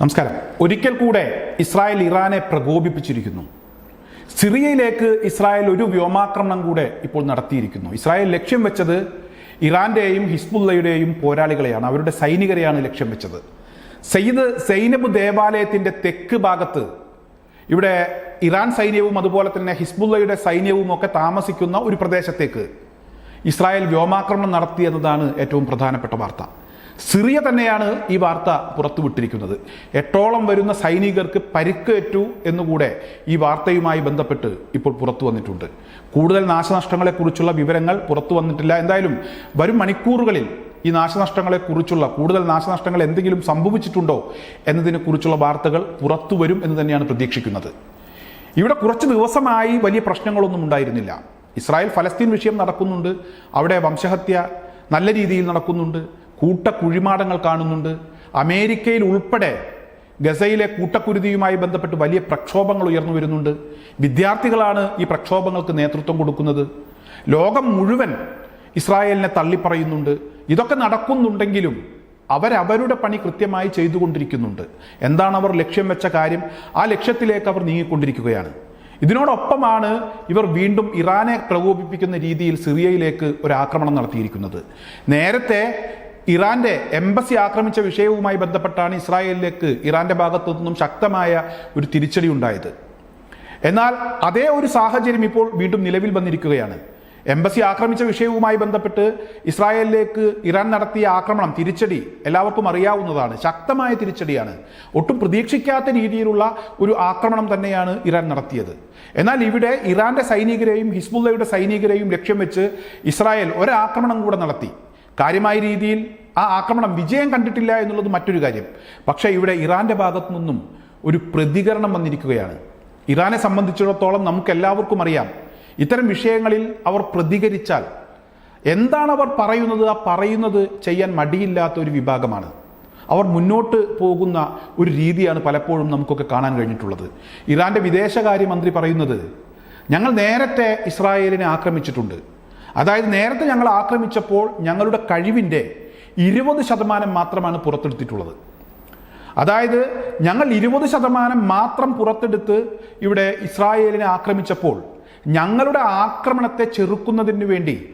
നമസ്കാരം. ഒരിക്കൽ കൂടെ ഇസ്രായേൽ ഇറാനെ പ്രകോപിപ്പിച്ചിരിക്കുന്നു. സിറിയയിലേക്ക് ഇസ്രായേൽ ഒരു വ്യോമാക്രമണം കൂടെ ഇപ്പോൾ നടത്തിയിരിക്കുന്നു. ഇസ്രായേൽ ലക്ഷ്യം വെച്ചത് ഇറാന്റെയും ഹിസ്ബുല്ലയുടെയും പോരാളികളെയാണ്. അവരുടെ സൈനികരെയാണ് ലക്ഷ്യം വെച്ചത്. സയ്യിദ് സൈനബ് ദേവാലയത്തിന്റെ തെക്ക് ഭാഗത്ത് ഇവിടെ ഇറാൻ സൈന്യവും അതുപോലെ തന്നെ ഹിസ്ബുല്ലയുടെ സൈന്യവും ഒക്കെ താമസിക്കുന്ന ഒരു പ്രദേശത്തേക്ക് ഇസ്രായേൽ വ്യോമാക്രമണം നടത്തിയെന്നതാണ് ഏറ്റവും പ്രധാനപ്പെട്ട വാർത്ത. സിറിയ തന്നെയാണ് ഈ വാർത്ത പുറത്തുവിട്ടിരിക്കുന്നത്. എട്ടോളം വരുന്ന സൈനികർക്ക് പരിക്കേറ്റു എന്നുകൂടെ ഈ വാർത്തയുമായി ബന്ധപ്പെട്ട് ഇപ്പോൾ പുറത്തു വന്നിട്ടുണ്ട്. കൂടുതൽ നാശനഷ്ടങ്ങളെക്കുറിച്ചുള്ള വിവരങ്ങൾ പുറത്തു വന്നിട്ടില്ല. എന്തായാലും വരും മണിക്കൂറുകളിൽ ഈ നാശനഷ്ടങ്ങളെക്കുറിച്ചുള്ള കൂടുതൽ നാശനഷ്ടങ്ങൾ എന്തെങ്കിലും സംഭവിച്ചിട്ടുണ്ടോ എന്നതിനെക്കുറിച്ചുള്ള വാർത്തകൾ പുറത്തു വരും എന്ന് തന്നെയാണ് പ്രതീക്ഷിക്കുന്നത്. ഇവിടെ കുറച്ച് ദിവസമായി വലിയ പ്രശ്നങ്ങളൊന്നും ഉണ്ടായിരുന്നില്ല. ഇസ്രായേൽ ഫലസ്തീൻ വിഷയം നടക്കുന്നുണ്ട്. അവിടെ വംശഹത്യ നല്ല രീതിയിൽ നടക്കുന്നുണ്ട്. കൂട്ട കുഴിമാടങ്ങൾ കാണുന്നുണ്ട്. അമേരിക്കയിൽ ഉൾപ്പെടെ ഗസയിലെ കൂട്ടക്കുരുതിയുമായി ബന്ധപ്പെട്ട് വലിയ പ്രക്ഷോഭങ്ങൾ ഉയർന്നു വരുന്നുണ്ട്. വിദ്യാർത്ഥികളാണ് ഈ പ്രക്ഷോഭങ്ങൾക്ക് നേതൃത്വം കൊടുക്കുന്നത്. ലോകം മുഴുവൻ ഇസ്രായേലിനെ തള്ളിപ്പറയുന്നുണ്ട്. ഇതൊക്കെ നടക്കുന്നുണ്ടെങ്കിലും അവരവരുടെ പണി കൃത്യമായി ചെയ്തുകൊണ്ടിരിക്കുന്നുണ്ട്. എന്താണ് അവർ ലക്ഷ്യം വെച്ച കാര്യം? ആ ലക്ഷ്യത്തിലേക്ക് അവർ നീങ്ങിക്കൊണ്ടിരിക്കുകയാണ്. ഇതിനോടൊപ്പമാണ് ഇവർ വീണ്ടും ഇറാനെ പ്രകോപിപ്പിക്കുന്ന രീതിയിൽ സിറിയയിലേക്ക് ഒരു ആക്രമണം നടത്തിയിരിക്കുന്നത്. നേരത്തെ ഇറാന്റെ എംബസി ആക്രമിച്ച വിഷയവുമായി ബന്ധപ്പെട്ടാണ് ഇസ്രായേലിലേക്ക് ഇറാന്റെ ഭാഗത്തു നിന്നും ശക്തമായ ഒരു തിരിച്ചടി ഉണ്ടായത്. എന്നാൽ അതേ ഒരു സാഹചര്യം ഇപ്പോൾ വീണ്ടും നിലവിൽ വന്നിരിക്കുകയാണ്. എംബസി ആക്രമിച്ച വിഷയവുമായി ബന്ധപ്പെട്ട് ഇസ്രായേലിലേക്ക് ഇറാൻ നടത്തിയ ആക്രമണം തിരിച്ചടി എല്ലാവർക്കും അറിയാവുന്നതാണ്. ശക്തമായ തിരിച്ചടിയാണ്. ഒട്ടും പ്രതീക്ഷിക്കാത്ത രീതിയിലുള്ള ഒരു ആക്രമണം തന്നെയാണ് ഇറാൻ നടത്തിയത്. എന്നാൽ ഇവിടെ ഇറാന്റെ സൈനികരെയും ഹിസ്ബുല്ലയുടെ സൈനികരെയും ലക്ഷ്യം വെച്ച് ഇസ്രായേൽ ഒരാക്രമണം കൂടെ നടത്തി. കാര്യമായ രീതിയിൽ ആ ആക്രമണം വിജയം കണ്ടിട്ടില്ല എന്നുള്ളത് മറ്റൊരു കാര്യം. പക്ഷേ ഇവിടെ ഇറാന്റെ ഭാഗത്തു നിന്നും ഒരു പ്രതികരണം വന്നിരിക്കുകയാണ്. ഇറാനെ സംബന്ധിച്ചിടത്തോളം നമുക്ക് എല്ലാവർക്കും അറിയാം ഇത്തരം വിഷയങ്ങളിൽ അവർ പ്രതികരിച്ചാൽ എന്താണ് അവർ പറയുന്നത്? ആ പറയുന്നത് ചെയ്യാൻ മടിയില്ലാത്ത ഒരു വിഭാഗമാണ്. അവർ മുന്നോട്ട് പോകുന്ന ഒരു രീതിയാണ് പലപ്പോഴും നമുക്കൊക്കെ കാണാൻ കഴിഞ്ഞിട്ടുള്ളത്. ഇറാന്റെ വിദേശകാര്യമന്ത്രി പറയുന്നത് ഞങ്ങൾ നേരത്തെ ഇസ്രായേലിനെ ആക്രമിച്ചിട്ടുണ്ട്. അതായത് നേരത്തെ ഞങ്ങൾ ആക്രമിച്ചപ്പോൾ ഞങ്ങളുടെ കഴിവിന്റെ ഇരുപത് ശതമാനം മാത്രമാണ് പുറത്തെടുത്തിട്ടുള്ളത്. അതായത് ഞങ്ങൾ ഇരുപത് ശതമാനം മാത്രം പുറത്തെടുത്ത് ഇവിടെ ഇസ്രായേലിനെ ആക്രമിച്ചപ്പോൾ ഞങ്ങളുടെ ആക്രമണത്തെ ചെറുക്കുന്നതിന് വേണ്ടി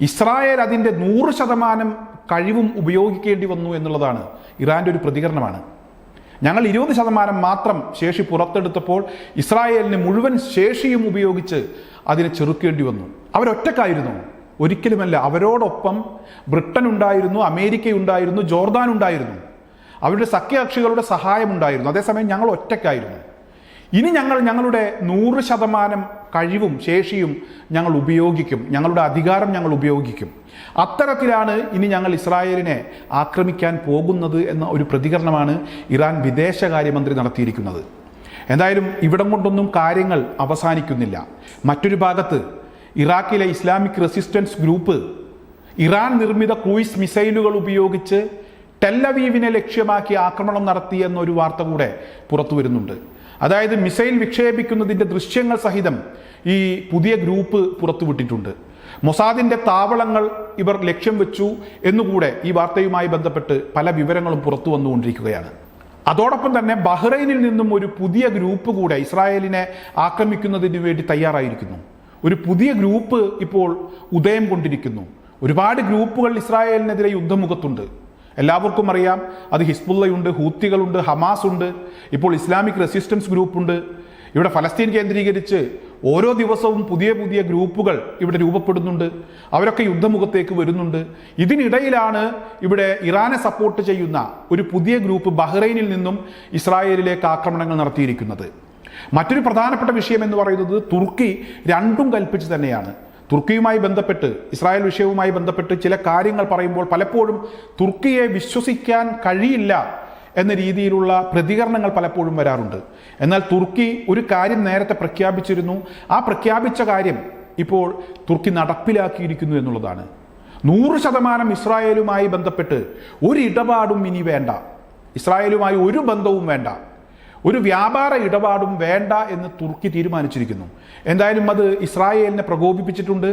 ഇസ്രായേൽ അതിന്റെ നൂറ് ശതമാനം കഴിവും ഉപയോഗിക്കേണ്ടി വന്നു എന്നുള്ളതാണ് ഇറാന്റെ ഒരു പ്രതികരണമാണ്. ഞങ്ങൾ ഇരുപത് ശതമാനം മാത്രം ശേഷി പുറത്തെടുത്തപ്പോൾ ഇസ്രായേലിന് മുഴുവൻ ശേഷിയും ഉപയോഗിച്ച് അതിനെ ചെറുക്കേണ്ടി വന്നു. അവരൊറ്റക്കായിരുന്നു. ഒരിക്കലുമല്ല അവരോടൊപ്പം ബ്രിട്ടൻ ഉണ്ടായിരുന്നു അമേരിക്ക ഉണ്ടായിരുന്നു ജോർദാൻ ഉണ്ടായിരുന്നു. അവരുടെ സഖ്യകക്ഷികളുടെ സഹായം ഉണ്ടായിരുന്നു. അതേസമയം ഞങ്ങൾ ഒറ്റയ്ക്കായിരുന്നു. ഇനി ഞങ്ങൾ ഞങ്ങളുടെ നൂറ് ശതമാനം കഴിവും ശേഷിയും ഞങ്ങൾ ഉപയോഗിക്കും. ഞങ്ങളുടെ അധികാരം ഞങ്ങൾ ഉപയോഗിക്കും. അത്തരത്തിലാണ് ഇനി ഞങ്ങൾ ഇസ്രായേലിനെ ആക്രമിക്കാൻ പോകുന്നത് എന്ന ഒരു പ്രതികരണമാണ് ഇറാൻ വിദേശകാര്യമന്ത്രി നടത്തിയിരിക്കുന്നത്. എന്തായാലും ഇവിടം കൊണ്ടൊന്നും കാര്യങ്ങൾ അവസാനിക്കുന്നില്ല. മറ്റൊരു ഭാഗത്ത് ഇറാഖിലെ ഇസ്ലാമിക് റെസിസ്റ്റൻസ് ഗ്രൂപ്പ് ഇറാൻ നിർമ്മിത ക്രൂയിസ് മിസൈലുകൾ ഉപയോഗിച്ച് ടെല്ലവീവിനെ ലക്ഷ്യമാക്കി ആക്രമണം നടത്തി എന്നൊരു വാർത്ത കൂടെ പുറത്തു വരുന്നുണ്ട് അതായത് മിസൈൽ വിക്ഷേപിക്കുന്നതിന്റെ ദൃശ്യങ്ങൾ സഹിതം ഈ പുതിയ ഗ്രൂപ്പ് പുറത്തുവിട്ടിട്ടുണ്ട്. മൊസാദിന്റെ താവളങ്ങൾ ഇവർ ലക്ഷ്യം വെച്ചു എന്നുകൂടെ ഈ വാർത്തയുമായി ബന്ധപ്പെട്ട് പല വിവരങ്ങളും പുറത്തു വന്നുകൊണ്ടിരിക്കുകയാണ്. അതോടൊപ്പം തന്നെ ബഹ്റൈനിൽ നിന്നും ഒരു പുതിയ ഗ്രൂപ്പ് കൂടെ ഇസ്രായേലിനെ ആക്രമിക്കുന്നതിന് വേണ്ടി തയ്യാറായിരിക്കുന്നു. ഒരു പുതിയ ഗ്രൂപ്പ് ഇപ്പോൾ ഉദയം കൊണ്ടിരിക്കുന്നു. ഒരുപാട് ഗ്രൂപ്പുകൾ ഇസ്രായേലിനെതിരെ യുദ്ധമുഖത്തുണ്ട്. എല്ലാവർക്കും അറിയാം. അത് ഹിസ്ബുള്ളയുണ്ട് ഹൂത്തികളുണ്ട് ഹമാസ് ഉണ്ട്. ഇപ്പോൾ ഇസ്ലാമിക് റെസിസ്റ്റൻസ് ഗ്രൂപ്പുണ്ട് ഇവിടെ ഫലസ്തീൻ കേന്ദ്രീകരിച്ച് ഓരോ ദിവസവും പുതിയ പുതിയ ഗ്രൂപ്പുകൾ ഇവിടെ രൂപപ്പെടുന്നുണ്ട്. അവരൊക്കെ യുദ്ധമുഖത്തേക്ക് വരുന്നുണ്ട്. ഇതിനിടയിലാണ് ഇവിടെ ഇറാനെ സപ്പോർട്ട് ചെയ്യുന്ന ഒരു പുതിയ ഗ്രൂപ്പ് ബഹ്റൈനിൽ നിന്നും ഇസ്രായേലിലേക്ക് ആക്രമണങ്ങൾ നടത്തിയിരിക്കുന്നത്. മറ്റൊരു പ്രധാനപ്പെട്ട വിഷയം എന്ന് പറയുന്നത് തുർക്കി രണ്ടും കൽപ്പിച്ച് തന്നെയാണ്. തുർക്കിയുമായി ബന്ധപ്പെട്ട് ഇസ്രായേൽ വിഷയവുമായി ബന്ധപ്പെട്ട് ചില കാര്യങ്ങൾ പറയുമ്പോൾ പലപ്പോഴും തുർക്കിയെ വിശ്വസിക്കാൻ കഴിയില്ല എന്ന രീതിയിലുള്ള പ്രതികരണങ്ങൾ പലപ്പോഴും വരാറുണ്ട്. എന്നാൽ തുർക്കി ഒരു കാര്യം നേരത്തെ പ്രഖ്യാപിച്ചിരുന്നു. ആ പ്രഖ്യാപിച്ച കാര്യം ഇപ്പോൾ തുർക്കി നടപ്പിലാക്കിയിരിക്കുന്നു എന്നുള്ളതാണ്. നൂറ് ശതമാനം ഇസ്രായേലുമായി ബന്ധപ്പെട്ട് ഒരിടപാടും ഇനി വേണ്ട. ഇസ്രായേലുമായി ഒരു ബന്ധവും വേണ്ട. ഒരു വ്യാപാര ഇടപാടും വേണ്ട എന്ന് തുർക്കി തീരുമാനിച്ചിരിക്കുന്നു. എന്തായാലും അത് ഇസ്രായേലിനെ പ്രകോപിപ്പിച്ചിട്ടുണ്ട്.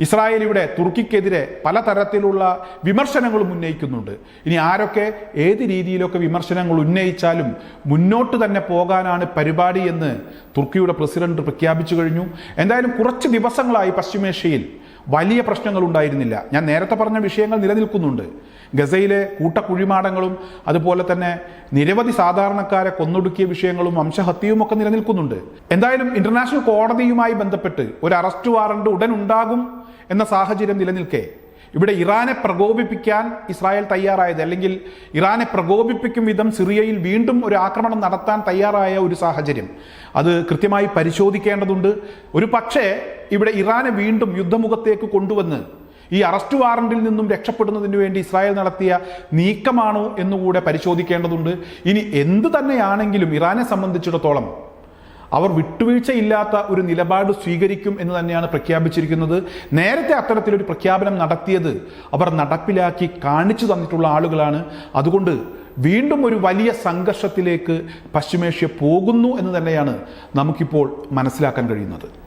ഇസ്രായേൽ ഇവിടെ തുർക്കിക്കെതിരെ പലതരത്തിലുള്ള വിമർശനങ്ങളും ഉന്നയിക്കുന്നുണ്ട്. ഇനി ആരൊക്കെ ഏത് രീതിയിലൊക്കെ വിമർശനങ്ങൾ ഉന്നയിച്ചാലും മുന്നോട്ട് തന്നെ പോകാനാണ് പരിപാടി എന്ന് തുർക്കിയുടെ പ്രസിഡന്റ് പ്രഖ്യാപിച്ചു കഴിഞ്ഞു. എന്തായാലും കുറച്ച് ദിവസങ്ങളായി പശ്ചിമേഷ്യയിൽ വലിയ പ്രശ്നങ്ങൾ ഉണ്ടായിരുന്നില്ല. ഞാൻ നേരത്തെ പറഞ്ഞ വിഷയങ്ങൾ നിലനിൽക്കുന്നുണ്ട്. ഗസയിലെ കൂട്ടക്കുഴിമാടങ്ങളും അതുപോലെ തന്നെ നിരവധി സാധാരണക്കാരെ കൊന്നൊടുക്കിയ വിഷയങ്ങളും വംശഹത്യയും ഒക്കെ നിലനിൽക്കുന്നുണ്ട്. എന്തായാലും ഇന്റർനാഷണൽ കോടതിയുമായി ബന്ധപ്പെട്ട് ഒരു അറസ്റ്റ് വാറണ്ട് ഉടൻ ഉണ്ടാകും എന്ന സാഹചര്യം നിലനിൽക്കെ ഇവിടെ ഇറാനെ പ്രകോപിപ്പിക്കാൻ ഇസ്രായേൽ തയ്യാറായത് അല്ലെങ്കിൽ ഇറാനെ പ്രകോപിപ്പിക്കും വിധം സിറിയയിൽ വീണ്ടും ഒരു ആക്രമണം നടത്താൻ തയ്യാറായ ഒരു സാഹചര്യം. അത് കൃത്യമായി പരിശോധിക്കേണ്ടതുണ്ട്. ഒരു പക്ഷേ ഇവിടെ ഇറാനെ വീണ്ടും യുദ്ധമുഖത്തേക്ക് കൊണ്ടുവന്ന് ഈ അറസ്റ്റ് വാറണ്ടിൽ നിന്നും രക്ഷപ്പെടുന്നതിന് വേണ്ടി ഇസ്രായേൽ നടത്തിയ നീക്കമാണോ എന്നുകൂടെ പരിശോധിക്കേണ്ടതുണ്ട്. ഇനി എന്ത് തന്നെയാണെങ്കിലും ഇറാനെ സംബന്ധിച്ചിടത്തോളം അവർ വിട്ടുവീഴ്ചയില്ലാത്ത ഒരു നിലപാട് സ്വീകരിക്കും എന്ന് തന്നെയാണ് പ്രഖ്യാപിച്ചിരിക്കുന്നത്. നേരത്തെ അത്തരത്തിലൊരു പ്രഖ്യാപനം നടത്തിയത് അവർ നടപ്പിലാക്കി കാണിച്ചു തന്നിട്ടുള്ള ആളുകളാണ്. അതുകൊണ്ട് വീണ്ടും ഒരു വലിയ സംഘർഷത്തിലേക്ക് പശ്ചിമേഷ്യ പോകുന്നു എന്ന് തന്നെയാണ് നമുക്കിപ്പോൾ മനസ്സിലാക്കാൻ കഴിയുന്നത്.